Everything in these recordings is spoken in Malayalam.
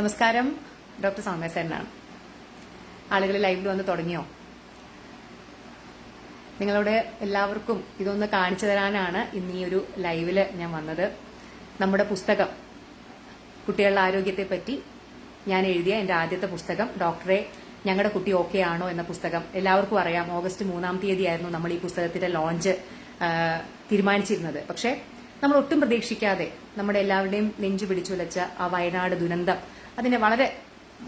നമസ്കാരം. ഡോക്ടർ സൗമ്യസേനാണ് ആളുകൾ ലൈവിൽ വന്ന് തുടങ്ങിയോ? നിങ്ങളോട് എല്ലാവർക്കും ഇതൊന്ന് കാണിച്ചു തരാനാണ് ഇന്ന് ഈ ഒരു ലൈവിൽ ഞാൻ വന്നത്. നമ്മുടെ പുസ്തകം കുട്ടികളുടെ ആരോഗ്യത്തെ പറ്റി ഞാൻ എഴുതിയ എന്റെ ആദ്യത്തെ പുസ്തകം ഡോക്ടറെ ഞങ്ങളുടെ കുട്ടി ഓക്കെ ആണോ എന്ന പുസ്തകം. എല്ലാവർക്കും അറിയാം ഓഗസ്റ്റ് മൂന്നാം തീയതി ആയിരുന്നു നമ്മൾ ഈ പുസ്തകത്തിന്റെ ലോഞ്ച് തീരുമാനിച്ചിരുന്നത്. പക്ഷേ നമ്മൾ ഒട്ടും പ്രതീക്ഷിക്കാതെ നമ്മുടെ എല്ലാവരുടെയും നെഞ്ചു പിടിച്ചുലച്ച ആ വയനാട് ദുരന്തം അതിന് വളരെ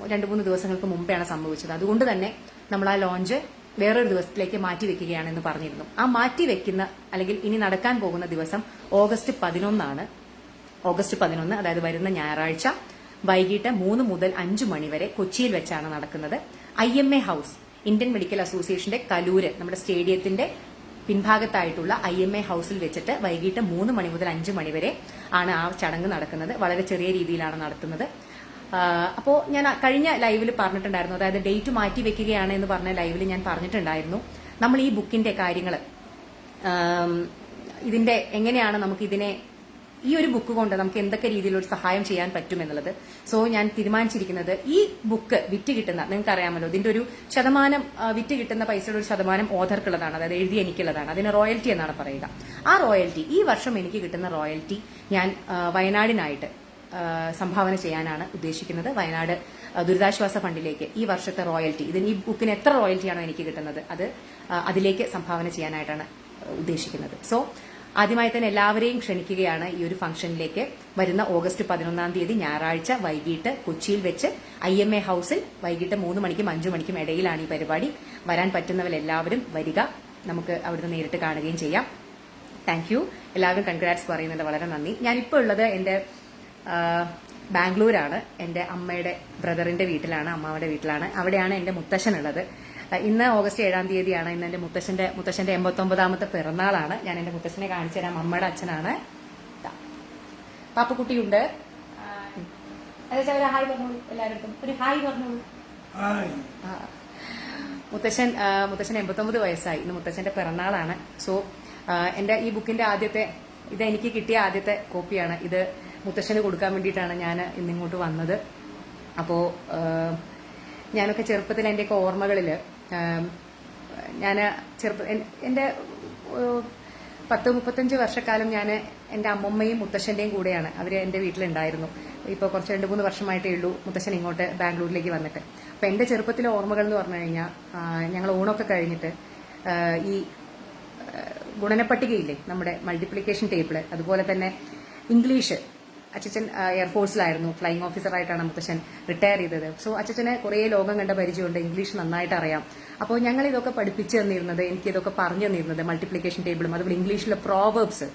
രണ്ട് മൂന്ന് ദിവസങ്ങൾക്ക് മുമ്പെയാണ് സംഭവിച്ചത്. അതുകൊണ്ട് തന്നെ നമ്മൾ ആ ലോഞ്ച് വേറൊരു ദിവസത്തിലേക്ക് മാറ്റി വെക്കുകയാണെന്ന് പറഞ്ഞിരുന്നു. ആ മാറ്റി വെക്കുന്ന അല്ലെങ്കിൽ ഇനി നടക്കാൻ പോകുന്ന ദിവസം ഓഗസ്റ്റ് പതിനൊന്നാണ്. ഓഗസ്റ്റ് പതിനൊന്ന് അതായത് വരുന്ന ഞായറാഴ്ച വൈകിട്ട് മൂന്ന് മുതൽ അഞ്ച് മണി വരെ കൊച്ചിയിൽ വെച്ചാണ് നടക്കുന്നത്. I M A house Indian medical അസോസിയേഷന്റെ കലൂര് നമ്മുടെ സ്റ്റേഡിയത്തിന്റെ പിൻഭാഗത്തായിട്ടുള്ള ഐ എം എ ഹൌസിൽ വെച്ചിട്ട് വൈകിട്ട് മൂന്ന് മണി മുതൽ അഞ്ച് മണി വരെ ആണ് ആ ചടങ്ങ് നടക്കുന്നത്. വളരെ ചെറിയ രീതിയിലാണ് നടത്തുന്നത്. അപ്പോൾ ഞാൻ കഴിഞ്ഞ ലൈവിൽ പറഞ്ഞിട്ടുണ്ടായിരുന്നു. അതായത് ഡേറ്റ് മാറ്റി വെക്കുകയാണ് എന്ന് പറഞ്ഞ ലൈവിൽ ഞാൻ പറഞ്ഞിട്ടുണ്ടായിരുന്നു. നമ്മൾ ഈ ബുക്കിന്റെ കാര്യങ്ങൾ ഇതിന്റെ എങ്ങനെയാണ് നമുക്ക് ഇതിനെ ഈ ഒരു ബുക്ക് കൊണ്ട് നമുക്ക് എന്തൊക്കെ രീതിയിലൊരു സഹായം ചെയ്യാൻ പറ്റും എന്നുള്ളത്. സോ ഞാൻ തീരുമാനിച്ചിരിക്കുന്നത് ഈ ബുക്ക് വിറ്റ് കിട്ടുന്ന നിങ്ങൾക്ക് അറിയാമല്ലോ ഇതിന്റെ ഒരു ശതമാനം വിറ്റ് കിട്ടുന്ന പൈസയുടെ ഒരു ശതമാനം ഓഥർക്കുള്ളതാണ്. അതായത് എഴുതി എനിക്കുള്ളതാണ്. അതിന് റോയൽറ്റി എന്നാണ് പറയുക. ആ റോയൽറ്റി ഈ വർഷം എനിക്ക് കിട്ടുന്ന റോയൽറ്റി ഞാൻ വയനാടിനായിട്ട് സംഭാവന ചെയ്യാനാണ് ഉദ്ദേശിക്കുന്നത് വയനാട് ദുരിതാശ്വാസ ഫണ്ടിലേക്ക് ഈ വർഷത്തെ റോയൽറ്റി ഇതിന് ഈ ബുക്കിന് എത്ര റോയൽറ്റിയാണോ എനിക്ക് കിട്ടുന്നത് അത് അതിലേക്ക് സംഭാവന ചെയ്യാനായിട്ടാണ് ഉദ്ദേശിക്കുന്നത്. സോ ആദ്യമായി തന്നെ എല്ലാവരെയും ക്ഷണിക്കുകയാണ് ഈ ഒരു ഫംഗ്ഷനിലേക്ക്. വരുന്ന ഓഗസ്റ്റ് പതിനൊന്നാം തീയതി ഞായറാഴ്ച വൈകിട്ട് കൊച്ചിയിൽ വെച്ച് ഐ എം എ ഹൌസിൽ വൈകിട്ട് മൂന്ന് മണിക്കും അഞ്ചു മണിക്കും ഇടയിലാണ് ഈ പരിപാടി. വരാൻ പറ്റുന്നവരെല്ലാവരും വരിക. നമുക്ക് അവിടുന്ന് നേരിട്ട് കാണുകയും ചെയ്യാം. Thank you. എല്ലാവരും കൺഗ്രാറ്റ്സ് പറയുന്നുണ്ട് വളരെ നന്ദി. ഞാനിപ്പോൾ ഉള്ളത് എന്റെ ബാംഗ്ലൂരാണ്. എന്റെ അമ്മയുടെ ബ്രദറിന്റെ വീട്ടിലാണ് അമ്മാവന്റെ വീട്ടിലാണ്. അവിടെയാണ് എന്റെ മുത്തശ്ശൻ ഉള്ളത് ഇന്ന് ഓഗസ്റ്റ് ഏഴാം തീയതിയാണ് ഇന്ന് എന്റെ മുത്തശ്ശന്റെ മുത്തശ്ശന്റെ എൺപത്തൊമ്പതാമത്തെ പിറന്നാളാണ്. ഞാൻ എന്റെ മുത്തശ്ശനെ കാണിച്ചു തരാം. അമ്മയുടെ അച്ഛനാണ്. ദാ. പാപ്പക്കുട്ടിയുണ്ട്. ഒരു ഹായ് പറഞ്ഞോളൂ എല്ലാവർക്കും. ഒരു ഹായ് പറഞ്ഞോളൂ. മുത്തശ്ശൻ മുത്തശ്ശൻ എൺപത്തൊമ്പത് വയസ്സായി. ഇന്ന് മുത്തശ്ശന്റെ പിറന്നാളാണ്. സോ എന്റെ എന്റെ ഈ ബുക്കിന്റെ ആദ്യത്തെ ഇത് എനിക്ക് കിട്ടിയ ആദ്യത്തെ കോപ്പിയാണ്. ഇത് മുത്തശ്ശന് കൊടുക്കാൻ വേണ്ടിയിട്ടാണ് ഞാൻ ഇന്നിങ്ങോട്ട് വന്നത്. അപ്പോൾ ഞാനൊക്കെ ചെറുപ്പത്തിൽ എന്റെയൊക്കെ ഓർമ്മകളിൽ ഞാൻ ചെറുപ്പ എന്റെ പത്ത് മുപ്പത്തഞ്ച് വർഷക്കാലം ഞാൻ എന്റെ അമ്മമ്മയും മുത്തശ്ശന്റെയും കൂടെയാണ്. അവർ എന്റെ വീട്ടിലുണ്ടായിരുന്നു. ഇപ്പോൾ കുറച്ച് രണ്ട് മൂന്ന് വർഷമായിട്ടേ ഉള്ളൂ മുത്തശ്ശൻ ഇങ്ങോട്ട് ബാംഗ്ലൂരിലേക്ക് വന്നിട്ട്. അപ്പോൾ എന്റെ ചെറുപ്പത്തിലെ ഓർമ്മകൾ എന്ന് പറഞ്ഞു കഴിഞ്ഞാൽ ഞങ്ങൾ ഊണൊക്കെ കഴിഞ്ഞിട്ട് ഈ ഗുണനപ്പട്ടികയില്ലേ നമ്മുടെ മൾട്ടിപ്ലിക്കേഷൻ ടേബിൾ അതുപോലെ തന്നെ ഇംഗ്ലീഷ് അച്ഛൻ എയർഫോഴ്സിലായിരുന്നു ഫ്ലൈയിങ് ഓഫീസറായിട്ടാണ് മുത്തശ്ശൻ റിട്ടയർ ചെയ്തത്. സോ അച്ഛന് കുറേ ലോകം കണ്ട പരിചയമുണ്ട്. ഇംഗ്ലീഷ് നന്നായിട്ട് അറിയാം. അപ്പോൾ ഞങ്ങൾ ഇതൊക്കെ പഠിപ്പിച്ചു തന്നിരുന്നത് എനിക്ക് ഇതൊക്കെ പറഞ്ഞു തന്നിരുന്നത് മൾട്ടിപ്ലിക്കേഷൻ ടേബിളും അതുപോലെ ഇംഗ്ലീഷിലെ പ്രോവേബ്സ്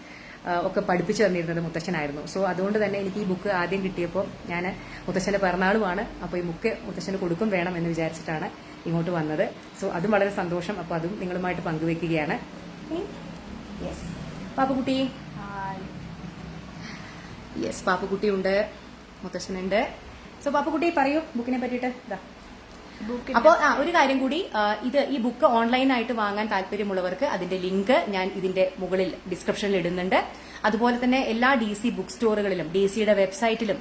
ഒക്കെ പഠിപ്പിച്ചു തന്നിരുന്നത് മുത്തശ്ശനായിരുന്നു. സോ അതുകൊണ്ട് തന്നെ എനിക്ക് ഈ ബുക്ക് ആദ്യം കിട്ടിയപ്പോൾ ഞാൻ മുത്തശ്ശന്റെ പിറന്നാളുമാണ്. അപ്പോൾ ഈ ബുക്ക് മുത്തശ്ശന് കൊടുക്കും വേണം എന്ന് വിചാരിച്ചിട്ടാണ് ഇങ്ങോട്ട് വന്നത്. സോ അതും വളരെ സന്തോഷം. അപ്പോൾ അതും നിങ്ങളുമായിട്ട് പങ്കുവെക്കുകയാണ്. യെസ് പാപ്പുകുട്ടി യെസ് പാപ്പുകുട്ടി ഉണ്ട് മുത്തശ്ശനുണ്ട്. സോ പാപ്പുകുട്ടി പറയൂ ബുക്കിനെ പറ്റിയിട്ട്. ഇതാ അപ്പോൾ ആ ഒരു കാര്യം കൂടി ഇത് ഈ ബുക്ക് ഓൺലൈനായിട്ട് വാങ്ങാൻ താല്പര്യമുള്ളവർക്ക് അതിന്റെ ലിങ്ക് ഞാൻ ഇതിന്റെ മുകളിൽ ഡിസ്ക്രിപ്ഷനിൽ ഇടുന്നുണ്ട്. അതുപോലെ തന്നെ എല്ലാ ഡി സി ബുക്ക് സ്റ്റോറുകളിലും ഡി സിയുടെ വെബ്സൈറ്റിലും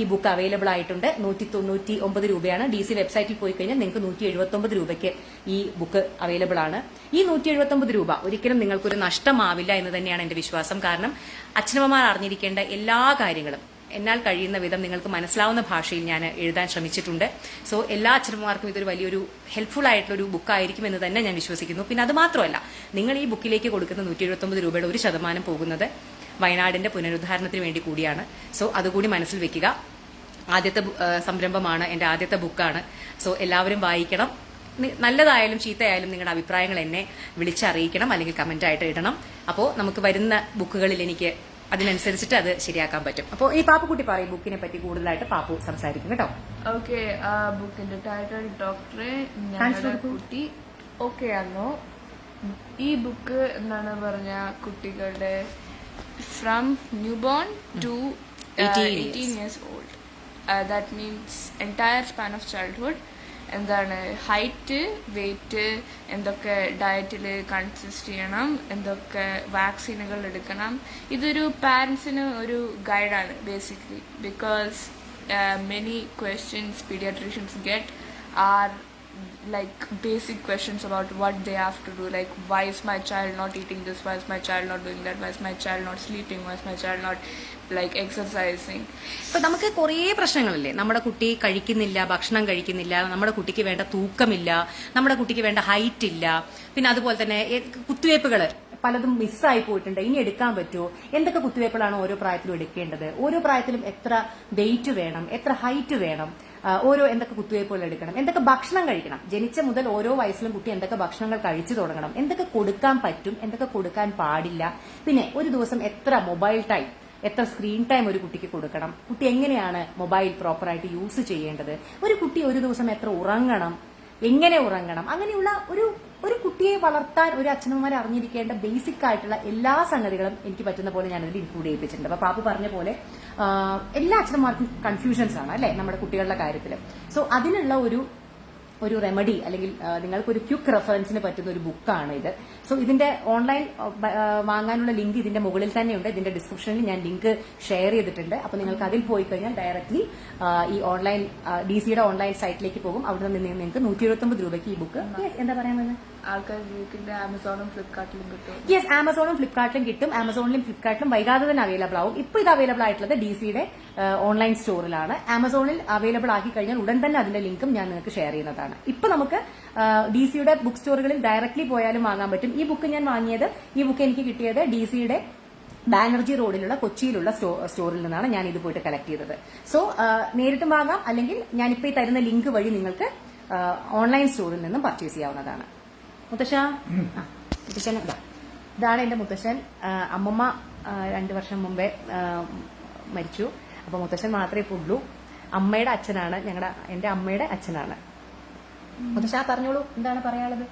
ഈ ബുക്ക് അവൈലബിൾ ആയിട്ടുണ്ട്. നൂറ്റി തൊണ്ണൂറ്റി ഒമ്പത് രൂപയാണ്. ഡി സി വെബ്സൈറ്റിൽ പോയി കഴിഞ്ഞാൽ നിങ്ങൾക്ക് നൂറ്റി എഴുപത്തി ഒമ്പത് രൂപയ്ക്ക് ഈ ബുക്ക് അവൈലബിൾ ആണ്. ഈ നൂറ്റി എഴുപത്തി ഒമ്പത് രൂപ ഒരിക്കലും നിങ്ങൾക്കൊരു നഷ്ടമാവില്ല എന്ന് തന്നെയാണ് എന്റെ വിശ്വാസം. കാരണം അച്ഛനമ്മമാർ അറിഞ്ഞിരിക്കേണ്ട എല്ലാ കാര്യങ്ങളും എന്നാൽ കഴിയുന്ന വിധം നിങ്ങൾക്ക് മനസ്സിലാവുന്ന ഭാഷയിൽ ഞാൻ എഴുതാൻ ശ്രമിച്ചിട്ടുണ്ട്. സോ എല്ലാ അച്ഛനമ്മമാർക്കും ഇതൊരു വലിയൊരു ഹെൽപ്ഫുൾ ആയിട്ടുള്ള ഒരു ബുക്ക് ആയിരിക്കും എന്ന് തന്നെ ഞാൻ വിശ്വസിക്കുന്നു. പിന്നെ അത് മാത്രമല്ല നിങ്ങൾ ഈ ബുക്കിലേക്ക് കൊടുക്കുന്ന നൂറ്റി എഴുപത്തൊമ്പത് രൂപയുടെ ഒരു ശതമാനം പോകുന്നത് വയനാടിന്റെ പുനരുദ്ധാരണത്തിന് വേണ്ടി കൂടിയാണ്. സോ അതുകൂടി മനസ്സിൽ വെക്കുക. ആദ്യത്തെ സംരംഭമാണ് എന്റെ ആദ്യത്തെ ബുക്കാണ്. സോ എല്ലാവരും വായിക്കണം. നല്ലതായാലും ചീത്തയായാലും നിങ്ങളുടെ അഭിപ്രായങ്ങൾ എന്നെ വിളിച്ചറിയിക്കണം അല്ലെങ്കിൽ കമന്റ് ആയിട്ട് ഇടണം. അപ്പോൾ നമുക്ക് വരുന്ന ബുക്കുകളിൽ എനിക്ക് അതിനനുസരിച്ചിട്ട് അത് ശരിയാക്കാൻ പറ്റും. അപ്പോൾ ഈ പാപ്പുക്കുട്ടി പറയും ബുക്കിനെ പറ്റി കൂടുതലായിട്ട് പാപ്പു സംസാരിക്കും കേട്ടോ. ഓക്കെ ബുക്കിന്റെ ടൈറ്റിൽ ഡോക്ടറെ ഞങ്ങളുടെ. കുട്ടി. ഓക്കെ ആണോ ഈ ബുക്ക് എന്താണ് പറഞ്ഞ കുട്ടികളുടെ from newborn to 18 eighteen years old that means entire span of childhood എന്താണ് ഹൈറ്റ് വെയിറ്റ് എന്തൊക്കെ ഡയറ്റിൽ കൺസിസ്റ്റ് ചെയ്യണം എന്തൊക്കെ വാക്സിനുകൾ എടുക്കണം. ഇതൊരു പാരൻസിന് ഒരു ഗൈഡാണ് basically because many questions paediatricians get are like basic questions about what they have to do like why is my child not eating this? Why is my child not doing that? Why is my child not sleeping? Why is my child not like exercising? ഇപ്പൊ നമുക്ക് കുറേ പ്രശ്നങ്ങളില്ലേ? നമ്മുടെ കുട്ടി കഴിക്കുന്നില്ല ഭക്ഷണം കഴിക്കുന്നില്ല നമ്മുടെ കുട്ടിക്ക് വേണ്ട തൂക്കമില്ല നമ്മുടെ കുട്ടിക്ക് വേണ്ട ഹൈറ്റ് ഇല്ല. പിന്നെ അതുപോലെ തന്നെ കുത്തിവയ്പ്പുകൾ പലതും മിസ്സായി പോയിട്ടുണ്ട്. ഇനി എടുക്കാൻ പറ്റുമോ? എന്തൊക്കെ കുത്തിവയ്പ്പുകളാണ് ഓരോ പ്രായത്തിലും എടുക്കേണ്ടത്? ഓരോ പ്രായത്തിലും എത്ര വെയിറ്റ് വേണം? എത്ര ഹൈറ്റ് വേണം? ഓരോ എന്തൊക്കെ കുത്തിവയ്പ്പുകൾ എടുക്കണം. എന്തൊക്കെ ഭക്ഷണം കഴിക്കണം. ജനിച്ച മുതൽ ഓരോ വയസ്സിലും കുട്ടി എന്തൊക്കെ ഭക്ഷണങ്ങൾ കഴിച്ചു തുടങ്ങണം. എന്തൊക്കെ കൊടുക്കാൻ പറ്റും എന്തൊക്കെ കൊടുക്കാൻ പാടില്ല. പിന്നെ ഒരു ദിവസം എത്ര മൊബൈൽ ടൈം എത്ര സ്ക്രീൻ ടൈം ഒരു കുട്ടിക്ക് കൊടുക്കണം. കുട്ടി എങ്ങനെയാണ് മൊബൈൽ പ്രോപ്പറായിട്ട് യൂസ് ചെയ്യേണ്ടത്? ഒരു കുട്ടി ഒരു ദിവസം എത്ര ഉറങ്ങണം? എങ്ങനെ ഉറങ്ങണം? അങ്ങനെയുള്ള ഒരു ഒരു കുട്ടിയെ വളർത്താൻ ഒരു അച്ഛനമ്മമാർ അറിഞ്ഞിരിക്കേണ്ട ബേസിക് ആയിട്ടുള്ള എല്ലാ സംഗതികളും എനിക്ക് പറ്റുന്ന പോലെ ഞാനതിൽ ഇൻക്ലൂഡ് ചെയ്യിപ്പിച്ചിട്ടുണ്ട്. അപ്പൊ പാപ്പു പറഞ്ഞ പോലെ എല്ലാ അച്ഛന്മാർക്കും കൺഫ്യൂഷൻസ് ആണ് അല്ലെ നമ്മുടെ കുട്ടികളുടെ കാര്യത്തിൽ സോ അതിനുള്ള ഒരു ഒരു റെമഡി അല്ലെങ്കിൽ നിങ്ങൾക്ക് ഒരു ക്യുക്ക് റെഫറൻസിന് പറ്റുന്ന ഒരു ബുക്കാണ് ഇത്. സോ ഇതിന്റെ ഓൺലൈൻ വാങ്ങാനുള്ള ലിങ്ക് ഇതിന്റെ മുകളിൽ തന്നെയുണ്ട്. ഇതിന്റെ ഡിസ്ക്രിപ്ഷനിൽ ഞാൻ ലിങ്ക് ഷെയർ ചെയ്തിട്ടുണ്ട്. അപ്പൊ നിങ്ങൾക്ക് അതിൽ പോയി കഴിഞ്ഞാൽ ഡയറക്ട്ലി ഈ ഓൺലൈൻ ഡി സിയുടെ ഓൺലൈൻ സൈറ്റിലേക്ക് പോകും. അവിടെ നിന്ന് നിങ്ങൾക്ക് നൂറ്റി എഴുപത്തി രൂപയ്ക്ക് ഈ ബുക്ക് എന്താ പറയാൻ ആൾക്കാർ കിട്ടും. യെസ് ആമസോണും ഫ്ലിപ്കാർട്ടിലും കിട്ടും. ആമസോണിലും ഫ്ലിപ്കാർട്ടിലും വൈകാതെ തന്നെ അവൈലബിൾ ആവും. ഇപ്പൊ ഇത് അവൈലബിൾ ആയിട്ടുള്ളത് ഡി സിയുടെ ഓൺലൈൻ സ്റ്റോറിലാണ് ആമസോണിൽ അവൈലബിൾ ആക്കി കഴിഞ്ഞാൽ ഉടൻ തന്നെ അതിന്റെ ലിങ്കും ഞാൻ നിങ്ങൾക്ക് ഷെയർ ചെയ്യുന്നതാണ്. ഇപ്പൊ നമുക്ക് ഡി സിയുടെ ബുക്ക് സ്റ്റോറുകളിൽ ഡയറക്ട്ലി പോയാലും വാങ്ങാൻ പറ്റും. ഈ ബുക്ക് ഞാൻ വാങ്ങിയത് ഈ ബുക്ക് എനിക്ക് കിട്ടിയത് ഡി സിയുടെ ബാനർജി റോഡിലുള്ള കൊച്ചിയിലുള്ള സ്റ്റോറിൽ നിന്നാണ് ഞാൻ ഇത് പോയിട്ട് കളക്ട് ചെയ്തത്. സോ നേരിട്ടും വാങ്ങാം. അല്ലെങ്കിൽ ഞാനിപ്പോ ഈ തരുന്ന ലിങ്ക് വഴി നിങ്ങൾക്ക് ഓൺലൈൻ സ്റ്റോറിൽ നിന്നും പർച്ചേസ് ചെയ്യാവുന്നതാണ്. മുത്തശ്ശ? മുത്തശ്ശൻ ഇതാ. ഇതാണ് എന്റെ മുത്തശ്ശൻ. അമ്മമ്മ രണ്ടു വർഷം മുമ്പേ മരിച്ചു. അപ്പൊ മുത്തശ്ശൻ മാത്രമേ ഉള്ളൂ. അമ്മയുടെ അച്ഛനാണ്. ഞങ്ങളുടെ എന്റെ അമ്മയുടെ അച്ഛനാണ്. മുത്തശ്ശ പറഞ്ഞോളൂ. എന്താണ് പറയാനുള്ളത്?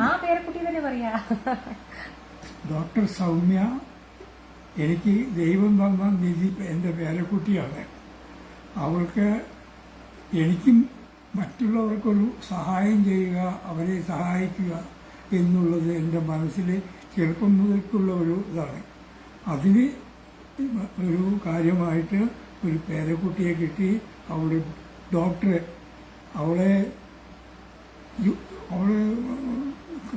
ആ പേരക്കുട്ടി തന്നെ പറയാ. ഡോക്ടർ സൗമ്യ എനിക്ക് ദൈവം തന്ന നിധി എന്റെ പേരക്കുട്ടിയാണ്. അവൾക്ക് എനിക്കും മറ്റുള്ളവർക്കൊരു സഹായം ചെയ്യുക അവരെ സഹായിക്കുക എന്നുള്ളത് എന്റെ മനസ്സിൽ ചെറുപ്പം മുതൽക്കുള്ള ഒരു ഇതാണ്. അതിന് ഒരു കാര്യമായിട്ട് ഒരു പേരക്കുട്ടിയെ കിട്ടി അവിടെ ഡോക്ടറെ. അവളെ അവളെ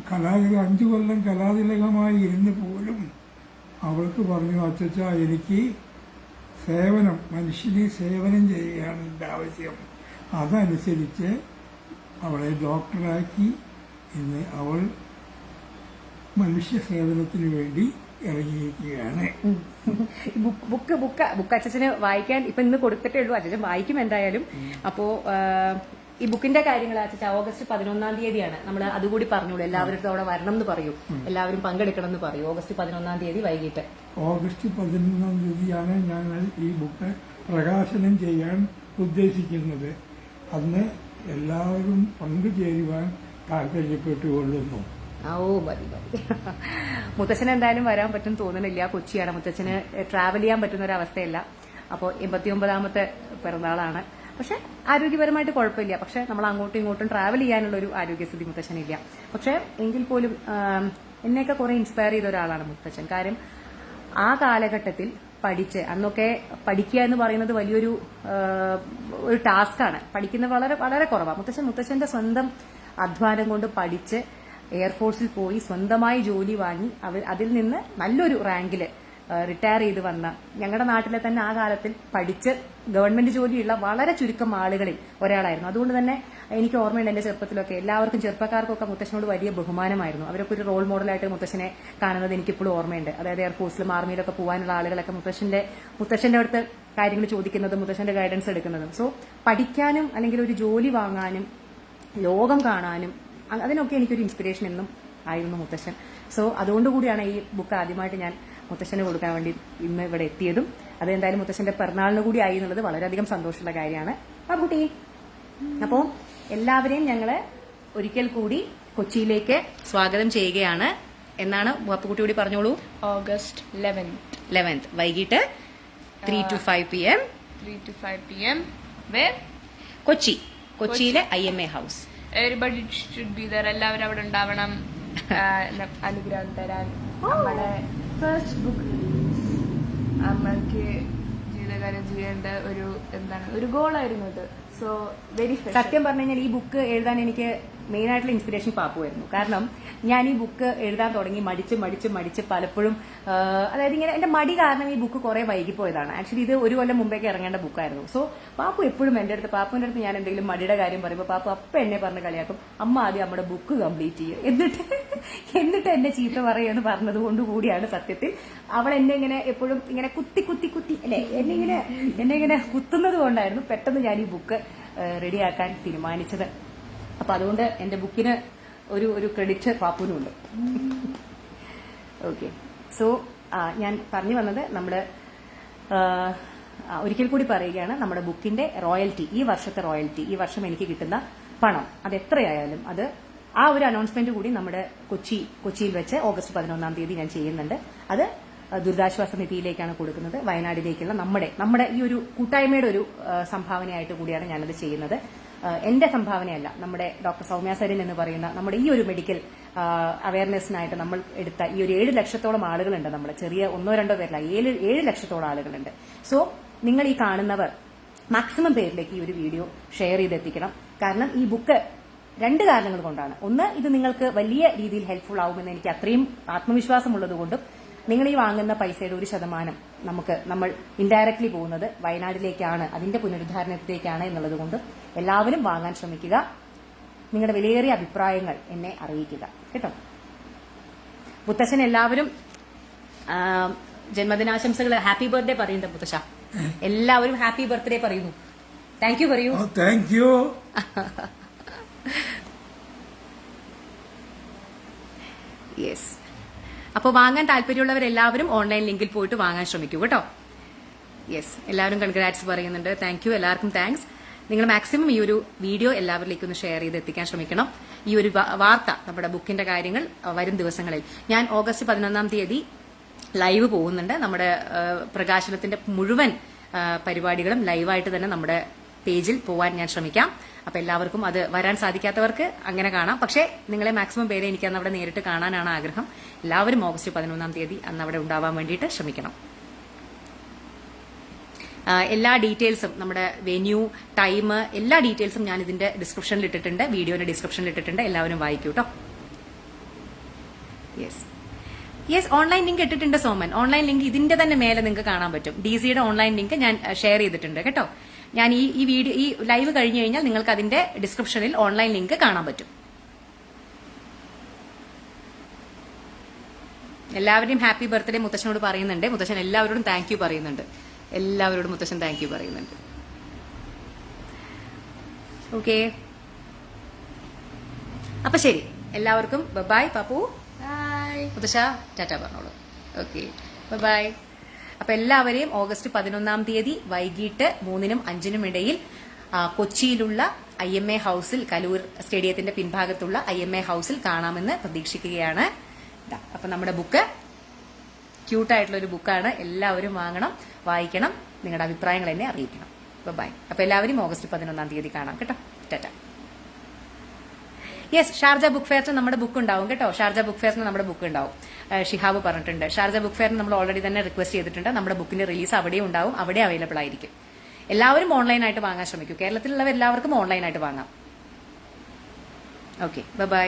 കലാതിലക അഞ്ചു കൊല്ലം കലാതിലകമായി ഇരുന്ന് പോലും അവൾക്ക് പറഞ്ഞു അച്ചച്ച എനിക്ക് സേവനം മനുഷ്യനെ സേവനം ചെയ്യുകയാണ് എന്റെ ആവശ്യം. അതനുസരിച്ച് അവളെ ഡോക്ടറാക്കി ഇന്ന് അവൾ മനുഷ്യ സേവനത്തിന് വേണ്ടി ഇറങ്ങിയിരിക്കുകയാണ്. ബുക്ക് ബുക്ക് ബുക്ക് അച്ഛന് വായിക്കാൻ ഇപ്പൊ ഇന്ന് കൊടുത്തിട്ടേ ഉള്ളൂ. അച്ഛൻ വായിക്കും എന്തായാലും. അപ്പോ ഈ ബുക്കിന്റെ കാര്യങ്ങൾ അച്ഛാ ഓഗസ്റ്റ് പതിനൊന്നാം തീയതിയാണ്. നമ്മൾ അതുകൂടി പറഞ്ഞോളൂ എല്ലാവരും അവിടെ വരണം എന്ന് പറയൂ. എല്ലാവരും പങ്കെടുക്കണം എന്ന് പറയൂ. ഓഗസ്റ്റ് പതിനൊന്നാം തീയതി വൈകിട്ട്. ഓഗസ്റ്റ് പതിനൊന്നാം തീയതിയാണ് ഞങ്ങൾ ഈ ബുക്ക് പ്രകാശനം ചെയ്യാൻ ഉദ്ദേശിക്കുന്നത്. അന്ന് എല്ലാവരും പങ്കുചേരുവാൻ താല്പര്യപ്പെട്ടുകൊള്ളുന്നു. ഓ മതി മതി. മുത്തച്ഛന് എന്തായാലും വരാൻ പറ്റും തോന്നുന്നില്ല. കൊച്ചിയാണ്. മുത്തച്ഛന് ട്രാവൽ ചെയ്യാൻ പറ്റുന്ന ഒരു അവസ്ഥയല്ല അപ്പോൾ എൺപത്തിയൊമ്പതാമത്തെ പിറന്നാളാണ്. പക്ഷെ ആരോഗ്യപരമായിട്ട് കുഴപ്പമില്ല. പക്ഷെ നമ്മൾ അങ്ങോട്ടും ഇങ്ങോട്ടും ട്രാവൽ ചെയ്യാനുള്ള ഒരു ആരോഗ്യസ്ഥിതി മുത്തച്ഛനില്ല. പക്ഷെ എങ്കിൽ പോലും എന്നെയൊക്കെ കുറെ ഇൻസ്പയർ ചെയ്ത ഒരാളാണ് മുത്തച്ഛൻ. കാര്യം ആ കാലഘട്ടത്തിൽ പഠിച്ച്. അന്നൊക്കെ പഠിക്കുക എന്ന് പറയുന്നത് വലിയൊരു ഒരു ടാസ്ക്കാണ്. പഠിക്കുന്നത് വളരെ വളരെ കുറവാണ് മുത്തച്ഛൻ മുത്തച്ഛന്റെ സ്വന്തം അധ്വാനം കൊണ്ട് പഠിച്ച് എയർഫോഴ്സിൽ പോയി സ്വന്തമായി ജോലി വാങ്ങി അതിൽ നിന്ന് നല്ലൊരു റാങ്കിൽ റിട്ടയർ ചെയ്ത് വന്ന ഞങ്ങളുടെ നാട്ടിലെ തന്നെ ആ കാലത്തിൽ പഠിച്ച് ഗവൺമെന്റ് ജോലിയുള്ള വളരെ ചുരുക്കം ആളുകളിൽ ഒരാളായിരുന്നു. അതുകൊണ്ട് തന്നെ എനിക്ക് ഓർമ്മയുണ്ട് എന്റെ ചെറുപ്പത്തിലൊക്കെ എല്ലാവർക്കും ചെറുപ്പക്കാർക്കൊക്കെ മുത്തശ്ശനോട് വലിയ ബഹുമാനമായിരുന്നു. അവരൊക്കെ ഒരു റോൾ മോഡലായിട്ട് മുത്തശ്ശനെ കാണുന്നത് എനിക്കിപ്പോഴും ഓർമ്മയുണ്ട്. അതായത് എയർഫോഴ്സിലും ആർമിയിലൊക്കെ പോകാനുള്ള ആളുകളൊക്കെ മുത്തശ്ശന്റെ മുത്തശ്ശന്റെ അടുത്ത് കാര്യങ്ങൾ ചോദിക്കുന്നതും മുത്തശ്ശന്റെ ഗൈഡൻസ് എടുക്കുന്നതും. സോ പഠിക്കാനും അല്ലെങ്കിൽ ഒരു ജോലി വാങ്ങാനും ലോകം കാണാനും അതിനൊക്കെ എനിക്കൊരു ഇൻസ്പിറേഷൻ എന്നും ആയിരുന്നു മുത്തശ്ശൻ. സോ അതുകൊണ്ടുകൂടിയാണ് ഈ ബുക്ക് ആദ്യമായിട്ട് ഞാൻ മുത്തശ്ശന് കൊടുക്കാൻ വേണ്ടി ഇന്ന് ഇവിടെ എത്തിയതും അതെന്തായാലും മുത്തശ്ശന്റെ പിറന്നാളിന് കൂടി ആയി എന്നുള്ളത് വളരെയധികം സന്തോഷമുള്ള കാര്യമാണ്. ആ കുട്ടി അപ്പോൾ എല്ലാവരെയും ഞങ്ങൾ ഒരിക്കൽ കൂടി കൊച്ചിയിലേക്ക് സ്വാഗതം ചെയ്യുകയാണ്. എന്നാണ് അപ്പുകുട്ടി കൂടി പറഞ്ഞോളൂ? ഓഗസ്റ്റ് ലെവൻത്ത് ലെവൻത്ത് വൈകിട്ട് three to five P M three to five P M where Kochi. കൊച്ചിയിലെ I M A house everybody should be there എല്ലാവരും അവിടെ ഉണ്ടാവണം. അനുഗ്രഹം തരാൻ നമ്മുടെ ഫസ്റ്റ് ബുക്ക് അമ്മയ്ക്ക് ജീവിതകാലം ചെയ്യേണ്ട ഒരു എന്താണ് ഒരു ഗോളായിരുന്നു ഇത്. സോ വെരി സത്യം പറഞ്ഞു കഴിഞ്ഞാൽ ഈ ബുക്ക് എഴുതാൻ എനിക്ക് മെയിൻ ആയിട്ടുള്ള ഇൻസ്പിറേഷൻ പാപ്പുമായിരുന്നു കാരണം ഞാൻ ഈ ബുക്ക് എഴുതാൻ തുടങ്ങി മടിച്ച് മടിച്ച് മടിച്ച് പലപ്പോഴും അതായത് ഇങ്ങനെ എന്റെ മടി കാരണം ഈ ബുക്ക് കുറെ വൈകിപ്പോയതാണ്. ആക്ച്വലി ഇത് ഒരു കൊല്ലം മുമ്പേക്ക് ഇറങ്ങേണ്ട ബുക്കായിരുന്നു സോ പാപ്പു എപ്പോഴും എന്റെ അടുത്ത് പാപ്പുവിന്റെ അടുത്ത് ഞാൻ എന്തെങ്കിലും മടിയുടെ കാര്യം പറയുമ്പോൾ പാപ്പു അപ്പം എന്നെ പറഞ്ഞ് കളിയാക്കും. അമ്മ ആദ്യം നമ്മുടെ ബുക്ക് കംപ്ലീറ്റ് ചെയ്യും. എന്നിട്ട് എന്നിട്ട് എന്നെ ചീത്ത പറയുമെന്ന് പറഞ്ഞത് കൊണ്ട് കൂടിയാണ് സത്യത്തിൽ. അവൾ എന്നെ ഇങ്ങനെ എപ്പോഴും ഇങ്ങനെ കുത്തി കുത്തി കുത്തി അല്ലെ? എന്നെ ഇങ്ങനെ എന്നെ ഇങ്ങനെ കുത്തുന്നത് കൊണ്ടായിരുന്നു പെട്ടെന്ന് ഞാൻ ഈ ബുക്ക് റെഡിയാക്കാൻ തീരുമാനിച്ചത്. അപ്പൊ അതുകൊണ്ട് എന്റെ ബുക്കിന് ഒരു ഒരു ക്രെഡിറ്റ് പാപ്പുനുണ്ട്. ഓക്കെ സോ ഞാൻ പറഞ്ഞു വന്നത് ആ, ഒരിക്കൽ കൂടി പറയുകയാണ് നമ്മുടെ ബുക്കിന്റെ റോയൽറ്റി ഈ വർഷത്തെ റോയൽറ്റി ഈ വർഷം എനിക്ക് കിട്ടുന്ന പണം അത് എത്രയായാലും അത് ആ ഒരു അനൗൺസ്മെന്റ് കൂടി നമ്മുടെ കൊച്ചി കൊച്ചിയിൽ വെച്ച് ഓഗസ്റ്റ് പതിനൊന്നാം തീയതി ഞാൻ ചെയ്യുന്നുണ്ട്. അത് ദുരിതാശ്വാസ നിധിയിലേക്കാണ് കൊടുക്കുന്നത്. വയനാടിലേക്കുള്ള നമ്മുടെ നമ്മുടെ ഈ ഒരു കൂട്ടായ്മയുടെ ഒരു സംഭാവനയായിട്ട് കൂടിയാണ് ഞാനത് ചെയ്യുന്നത്. എന്റെ സംഭാവനയല്ല നമ്മുടെ ഡോക്ടർ സൗമ്യ എന്ന് പറയുന്ന നമ്മുടെ ഈ ഒരു മെഡിക്കൽ അവയർനെസ്സിനായിട്ട് നമ്മൾ എടുത്ത ഈ ഒരു ഏഴ് ലക്ഷത്തോളം ആളുകളുണ്ട് നമ്മുടെ ചെറിയ ഒന്നോ രണ്ടോ പേരില്ല ഏഴ് ഏഴ് ലക്ഷത്തോളം ആളുകളുണ്ട്. സോ നിങ്ങൾ ഈ കാണുന്നവർ മാക്സിമം പേരിലേക്ക് ഈ ഒരു വീഡിയോ ഷെയർ ചെയ്തെത്തിക്കണം. കാരണം ഈ ബുക്ക് രണ്ട് കാരണങ്ങൾ കൊണ്ടാണ്. ഒന്ന് ഇത് നിങ്ങൾക്ക് വലിയ രീതിയിൽ ഹെൽപ്ഫുൾ ആവുമെന്ന് എനിക്ക് അത്രയും ആത്മവിശ്വാസമുള്ളതുകൊണ്ടും നിങ്ങൾ ഈ വാങ്ങുന്ന പൈസയുടെ ഒരു ശതമാനം നമുക്ക് നമ്മൾ ഇൻഡയറക്ട്ലി പോകുന്നത് വയനാട്ടിലേക്കാണ് അതിന്റെ പുനരുദ്ധാരണത്തിലേക്കാണ് എന്നുള്ളത് കൊണ്ട് എല്ലാവരും വാങ്ങാൻ ശ്രമിക്കുക. നിങ്ങളുടെ വിലയേറിയ അഭിപ്രായങ്ങൾ എന്നെ അറിയിക്കുക. കേട്ടോ? മുത്തശ്ശൻ എല്ലാവരും ജന്മദിനാശംസകൾ ഹാപ്പി ബർത്ത്ഡേ പറയുന്നുണ്ട് മുത്തശ്ശ. എല്ലാവരും ഹാപ്പി ബർത്ത്ഡേ പറയുന്നു. താങ്ക് യു പറയൂ. താങ്ക് യു യെസ് അപ്പോൾ വാങ്ങാൻ താല്പര്യമുള്ളവരെല്ലാവരും ഓൺലൈൻ ലിങ്കിൽ പോയിട്ട് വാങ്ങാൻ ശ്രമിക്കൂ കേട്ടോ. യെസ് എല്ലാവരും കൺഗ്രാറ്റ്സ് പറയുന്നുണ്ട്. താങ്ക് യു എല്ലാവർക്കും താങ്ക്സ് നിങ്ങൾ മാക്സിമം ഈ ഒരു വീഡിയോ എല്ലാവരിലേക്കും ഒന്ന് ഷെയർ ചെയ്ത് എത്തിക്കാൻ ശ്രമിക്കണം. ഈ ഒരു വാർത്ത നമ്മുടെ ബുക്കിന്റെ കാര്യങ്ങൾ വരും ദിവസങ്ങളിൽ. ഞാൻ ഓഗസ്റ്റ് പതിനൊന്നാം തീയതി ലൈവ് പോകുന്നുണ്ട്. നമ്മുടെ പ്രകാശനത്തിന്റെ മുഴുവൻ പരിപാടികളും ലൈവായിട്ട് തന്നെ നമ്മുടെ പേജിൽ പോവാൻ ഞാൻ ശ്രമിക്കാം. അപ്പൊ എല്ലാവർക്കും അത് വരാൻ സാധിക്കാത്തവർക്ക് അങ്ങനെ കാണാം. പക്ഷേ നിങ്ങളെ മാക്സിമം പേരെ എനിക്ക് അന്ന് അവിടെ നേരിട്ട് കാണാനാണ് ആഗ്രഹം. എല്ലാവരും ഓഗസ്റ്റ് പതിനൊന്നാം തീയതി അന്ന് അവിടെ ഉണ്ടാവാൻ വേണ്ടിയിട്ട് ശ്രമിക്കണം. എല്ലാ ഡീറ്റെയിൽസും നമ്മുടെ വെന്യൂ ടൈം എല്ലാ ഡീറ്റെയിൽസും ഞാൻ ഇതിന്റെ ഡിസ്ക്രിപ്ഷനിൽ ഇട്ടിട്ടുണ്ട്. വീഡിയോയുടെ ഡിസ്ക്രിപ്ഷനിൽ ഇട്ടിട്ടുണ്ട്. എല്ലാവരും വായിക്കൂ കേട്ടോ യെസ് യെസ് ഓൺലൈൻ ലിങ്ക് ഇട്ടിട്ടുണ്ട് സോമൻ. ഓൺലൈൻ ലിങ്ക് ഇതിന്റെ തന്നെ മേലെ നിങ്ങൾക്ക് കാണാൻ പറ്റും. ഡി ഓൺലൈൻ ലിങ്ക് ഞാൻ ഷെയർ ചെയ്തിട്ടുണ്ട്. കേട്ടോ? ഞാൻ ഈ ഈ വീഡിയോ ഈ ലൈവ് കഴിഞ്ഞു കഴിഞ്ഞാൽ നിങ്ങൾക്ക് അതിന്റെ ഡിസ്ക്രിപ്ഷനിൽ ഓൺലൈൻ ലിങ്ക് കാണാൻ പറ്റും. എല്ലാവരുടെയും ഹാപ്പി ബർത്ത്ഡേ മുത്തശ്ശനോട് പറയുന്നുണ്ട്. മുത്തശ്ശൻ എല്ലാവരോടും താങ്ക് യു പറയുന്നുണ്ട്. എല്ലാവരോടും മുത്തശ്ശൻ താങ്ക് യു പറയുന്നുണ്ട്. ഓക്കെ അപ്പൊ ശരി. എല്ലാവർക്കും ബൈ പപ്പു. മുത്തശ്ശ ടാറ്റ പറഞ്ഞോളൂ. ഓക്കെ ബൈ അപ്പൊ എല്ലാവരെയും ഓഗസ്റ്റ് പതിനൊന്നാം തീയതി വൈകിട്ട് മൂന്നിനും അഞ്ചിനും ഇടയിൽ കൊച്ചിയിലുള്ള ഐ എം എ ഹൌസിൽ കലൂർ സ്റ്റേഡിയത്തിന്റെ പിൻഭാഗത്തുള്ള ഐ എം എ ഹൌസിൽ കാണാമെന്ന് പ്രതീക്ഷിക്കുകയാണ്. അപ്പൊ നമ്മുടെ ബുക്ക് ക്യൂട്ടായിട്ടുള്ള ഒരു ബുക്കാണ്. എല്ലാവരും വാങ്ങണം വായിക്കണം നിങ്ങളുടെ അഭിപ്രായങ്ങൾ എന്നെ അറിയിക്കണം. ബൈ അപ്പൊ എല്ലാവരും ഓഗസ്റ്റ് പതിനൊന്നാം തീയതി കാണാം കേട്ടോ. ടാറ്റ. യെസ് ഷാർജ ബുക്ക് ഫെയറിന് നമ്മുടെ ബുക്ക് ഉണ്ടാവും കേട്ടോ. ഷാർജ ബുക്ക് ഫെയറിന് നമ്മുടെ ബുക്ക് ഉണ്ടാവും. ഷിഹാബ് പറഞ്ഞിട്ടുണ്ട്. ഷാർജ ബുക്ക് ഫെയറിന് നമ്മൾ ഓൾറെഡി തന്നെ റിക്വസ്റ്റ് ചെയ്തിട്ടുണ്ട്. നമ്മുടെ ബുക്കിന്റെ റിലീസ് അവിടെ ഉണ്ടാവും. അവിടെ അവൈലബിൾ ആയിരിക്കും. എല്ലാവരും ഓൺലൈനായിട്ട് വാങ്ങാൻ ശ്രമിക്കും. കേരളത്തിലുള്ളവർ എല്ലാവർക്കും ഓൺലൈനായിട്ട് വാങ്ങാം. Okay bye